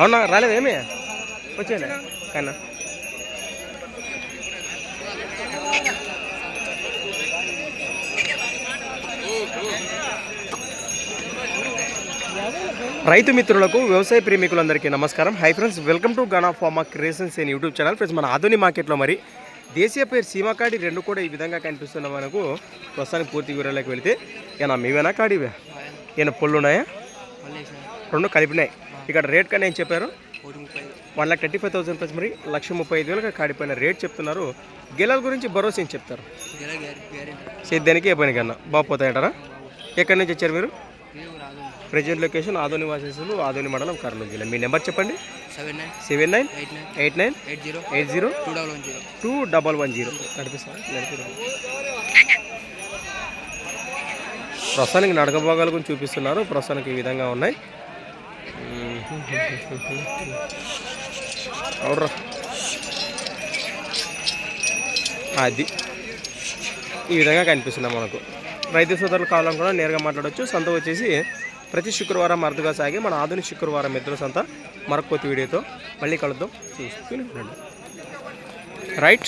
అవునా రాలేదు ఏమి? వచ్చేయండి. కన్నా రైతు మిత్రులకు వ్యవసాయ ప్రేమికులందరికీ నమస్కారం. Hi friends welcome to Gana farmer creations and YouTube channel friends మన ఆధుని మార్కెట్లో మరి దేశీయ పేరు సీమాకాడి రెండు కూడా ఈ విధంగా కనిపిస్తున్న మనకు. ప్రస్తుతానికి పూర్తి వివరాలకు వెళితే ఏనా మీవేనా కాడివే ఏమైనా పళ్ళు ఉన్నాయా రెండు కలిపినాయి. ఇక్కడ రేట్ కానీ ఏం చెప్పారు? One lakh thirty five thousand plus మరి లక్ష ముప్పై ఐదు వేలుగా కాడిపోయిన రేట్ చెప్తున్నారు. గెలల గురించి భరోసా ఏం చెప్తారు? సేద్యానికి ఏ పని కన్నా? బాగుపోతాయంటారా ఎక్కడి నుంచి వచ్చారు మీరు? ప్రజెంట్ లొకేషన్ ఆదోని వాసేసులు ఆదోని మండలం కర్నూలు జిల్లా. మీ నెంబర్ చెప్పండి? Seven nine seven nine eight nine eight zero eight zero two double one zero. Two double one zero. నడిపిస్తాను ప్రస్తుతానికి నడక భాగాల గురించి చూపిస్తున్నారు. ప్రస్తుతానికి ఈ విధంగా ఉన్నాయి. అది. ఈ విధంగా కనిపిస్తున్నాయి మనకు. రైతు సోదరులు కావాలనుకున్నా నేరుగా మాట్లాడవచ్చు సంత వచ్చేసి ప్రతి శుక్రవారం అరుదుగా సాగి మన ఆధునిక శుక్రవారం ఎద్దుల సంత మరొక వీడియోతో మళ్ళీ కలుద్దాం. చూసుకుని రైట్.